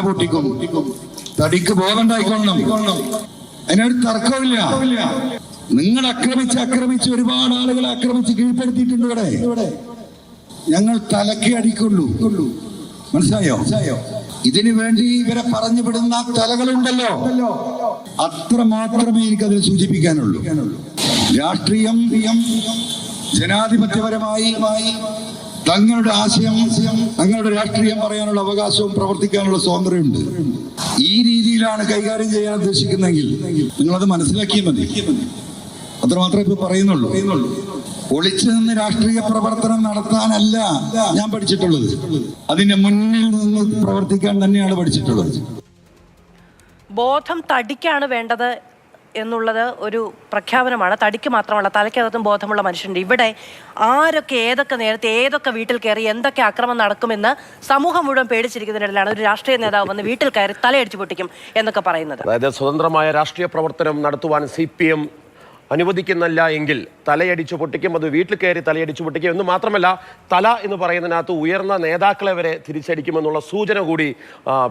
പൊട്ടിക്കും തടിക്ക് ബോധമുണ്ടായിക്കൊള്ളണം. അതിനൊരു തർക്കമില്ല നിങ്ങൾ ആക്രമിച്ച് ആക്രമിച്ച് ഒരുപാട് ആളുകളെ ആക്രമിച്ച് കീഴ്പ്പെടുത്തിയിട്ടുണ്ട് ഇവിടെ. ഞങ്ങൾ തലക്ക് അടിക്കുള്ളൂ. മനസ്സിലായോ? ഇതിനു വേണ്ടി ഇവരെ പറഞ്ഞു വിടുന്ന തലകളുണ്ടല്ലോ. അത്ര മാത്രമേ എനിക്കതിൽ സൂചിപ്പിക്കാനുള്ളൂ. രാഷ്ട്രീയം ജനാധിപത്യപരമായി തങ്ങളുടെ ആശയം തങ്ങളുടെ രാഷ്ട്രീയം പറയാനുള്ള അവകാശവും പ്രവർത്തിക്കാനുള്ള സ്വാതന്ത്ര്യമുണ്ട്. ഈ രീതിയിലാണ് കൈകാര്യം ചെയ്യാൻ ഉദ്ദേശിക്കുന്നതെങ്കിൽ നിങ്ങളത് മനസ്സിലാക്കിയാൽ മതി. അത്രമാത്രമേ ഇപ്പൊ പറയുന്നുള്ളൂ. ഒളിച്ചു നിന്ന് രാഷ്ട്രീയ പ്രവർത്തനം നടത്താനല്ല ഞാൻ പഠിച്ചിട്ടുള്ളത്. അതിന്റെ മുന്നിൽ നിന്ന് പ്രവർത്തിക്കാൻ തന്നെയാണ് പഠിച്ചിട്ടുള്ളത്. ബോധം തടിക്കാണ് വേണ്ടത് എന്നുള്ളത് ഒരു പ്രഖ്യാപനമാണ്. തടിക്ക് മാത്രമല്ല തലയ്ക്കകത്തും ബോധമുള്ള മനുഷ്യരുണ്ട്. ഇവിടെ ആരൊക്കെ ഏതൊക്കെ നേരത്തെ ഏതൊക്കെ വീട്ടിൽ കയറി എന്തൊക്കെ അക്രമം നടക്കുമെന്ന് സമൂഹം മുഴുവൻ പേടിച്ചിരിക്കുന്നതിനിടയിലാണ് ഒരു രാഷ്ട്രീയ നേതാവ് വന്ന് വീട്ടിൽ കയറി തലയടിച്ചു പൊട്ടിക്കും എന്നൊക്കെ പറയുന്നത്. അതായത് സ്വതന്ത്രമായ രാഷ്ട്രീയ പ്രവർത്തനം നടത്തുവാൻ സി അനുവദിക്കുന്നില്ല എങ്കിൽ തലയടിച്ചു പൊട്ടിക്കും. അത് വീട്ടിൽ കയറി തലയടിച്ചു പൊട്ടിക്കും എന്ന് മാത്രമല്ല തല എന്ന് പറയുന്നതിനകത്ത് ഉയർന്ന നേതാക്കളെ വരെ തിരിച്ചടിക്കുമെന്നുള്ള സൂചന കൂടി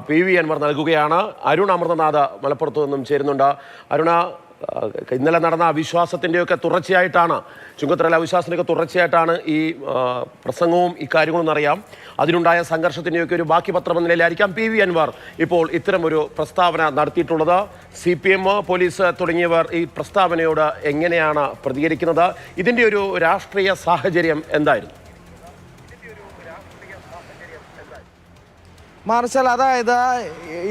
പി വി അൻവർ നൽകുകയാണ്. അരുൺ അമൃതനാഥ് മലപ്പുറത്തു നിന്നും ചേരുന്നുണ്ട്. അരുണ ഇന്നലെ നടന്ന അവിശ്വാസത്തിന്റെയൊക്കെ തുടർച്ചയായിട്ടാണ് ചുങ്കത്തറയിലെ അവിശ്വാസത്തിന്റെയൊക്കെ തുടർച്ചയായിട്ടാണ് ഈ പ്രസംഗവും ഈ കാര്യങ്ങളും എന്നറിയാം. അതിനുണ്ടായ സംഘർഷത്തിന്റെയൊക്കെ ഒരു ബാക്കി പത്രം എന്ന നിലയിലായിരിക്കാം പി വി അൻവർ ഇപ്പോൾ ഇത്തരം ഒരു പ്രസ്താവന നടത്തിയിട്ടുള്ളത്. സി പി എം പോലീസ് തുടങ്ങിയവർ ഈ പ്രസ്താവനയോട് എങ്ങനെയാണ് പ്രതികരിക്കുന്നത്? ഇതിന്റെ ഒരു രാഷ്ട്രീയ സാഹചര്യം എന്തായിരുന്നു? മാർഷൽ അതായത്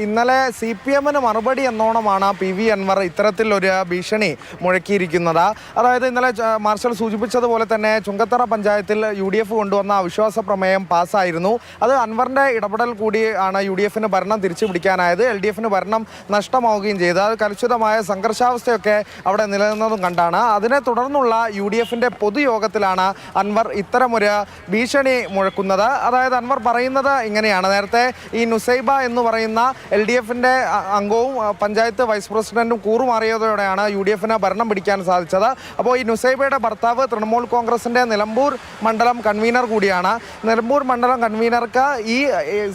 ഇന്നലെ സി പി എമ്മിന് മറുപടി എന്നോണമാണ് പി വി അൻവർ ഇത്തരത്തിലൊരു ഭീഷണി മുഴക്കിയിരിക്കുന്നത്. അതായത് ഇന്നലെ മാർഷൽ സൂചിപ്പിച്ചതുപോലെ തന്നെ ചുങ്കത്തറ പഞ്ചായത്തിൽ യു ഡി എഫ് കൊണ്ടുവന്ന അവിശ്വാസ പ്രമേയം പാസ്സായിരുന്നു. അത് അൻവറിന്റെ ഇടപെടൽ കൂടി ആണ് യു ഡി എഫിന് ഭരണം തിരിച്ചു പിടിക്കാനായത് എൽ ഡി എഫിന് ഭരണം നഷ്ടമാവുകയും ചെയ്തു. അത് കലുഷിതമായ സംഘർഷാവസ്ഥയൊക്കെ അവിടെ നിലനിന്നതും കണ്ടാണ്. അതിനെ തുടർന്നുള്ള യു ഡി എഫിന്റെ പൊതുയോഗത്തിലാണ് അൻവർ ഇത്തരമൊരു ഭീഷണി മുഴക്കുന്നത്. അതായത് അൻവർ പറയുന്നത് ഇങ്ങനെയാണ്. നേരത്തെ ഈ നുസൈബ എന്ന് പറയുന്ന എൽ ഡി എഫിന്റെ അംഗവും പഞ്ചായത്ത് വൈസ് പ്രസിഡന്റും കൂറുമാറിയതോടെയാണ് യു ഡി എഫിന് ഭരണം പിടിക്കാൻ സാധിച്ചത്. അപ്പോൾ ഈ നുസൈബയുടെ ഭർത്താവ് തൃണമൂൽ കോൺഗ്രസിന്റെ നിലമ്പൂർ മണ്ഡലം കൺവീനർ കൂടിയാണ്. നിലമ്പൂർ മണ്ഡലം കൺവീനർക്ക് ഈ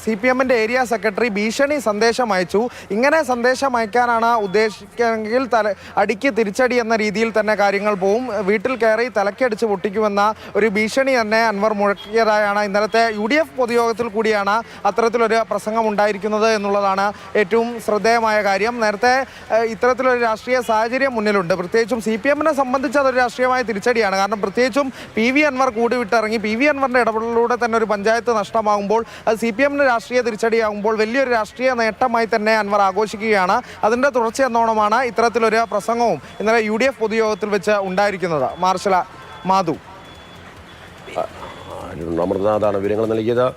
സി പി എമ്മിന്റെ ഏരിയ സെക്രട്ടറി ഭീഷണി സന്ദേശം അയച്ചു. ഇങ്ങനെ സന്ദേശം അയക്കാനാണ് ഉദ്ദേശിക്കുന്നതെങ്കിൽ തല അടിക്ക് തിരിച്ചടി എന്ന രീതിയിൽ തന്നെ കാര്യങ്ങൾ പോവും. വീട്ടിൽ കയറി തലക്കടിച്ച് പൊട്ടിക്കുമെന്ന ഒരു ഭീഷണി തന്നെ അൻവർ മുഴക്കിയതായാണ്. ഇന്നലത്തെ യു ഡി എഫ് പൊതുയോഗത്തിൽ കൂടിയാണ് അത്തരത്തിലൊരു പ്രസംഗം ഉണ്ടായിരിക്കുന്നത് എന്നുള്ളതാണ് ഏറ്റവും ശ്രദ്ധേയമായ കാര്യം. നേരത്തെ ഇത്തരത്തിലൊരു രാഷ്ട്രീയ സാഹചര്യം മുന്നിലുണ്ട്. പ്രത്യേകിച്ചും സി പി എമ്മിനെ സംബന്ധിച്ച് അതൊരു രാഷ്ട്രീയമായ തിരിച്ചടിയാണ്. കാരണം പ്രത്യേകിച്ചും പി വി അൻവർ കൂടി വിട്ടിറങ്ങി പി വി അൻവറിന്റെ ഇടപെടലിലൂടെ തന്നെ ഒരു പഞ്ചായത്ത് നഷ്ടമാകുമ്പോൾ അത് സി പി എമ്മിന് രാഷ്ട്രീയ തിരിച്ചടിയാകുമ്പോൾ വലിയൊരു രാഷ്ട്രീയ നേട്ടമായി തന്നെ അൻവർ ആഘോഷിക്കുകയാണ്. അതിന്റെ തുടർച്ച എന്നോണമാണ് ഇത്തരത്തിലൊരു പ്രസംഗവും ഇന്നലെ യു ഡി എഫ് പൊതുയോഗത്തിൽ വെച്ച് ഉണ്ടായിരിക്കുന്നത്. മാർഷല മാധു. അമൃതനാഥാണ് വിവരങ്ങൾ നൽകിയത്.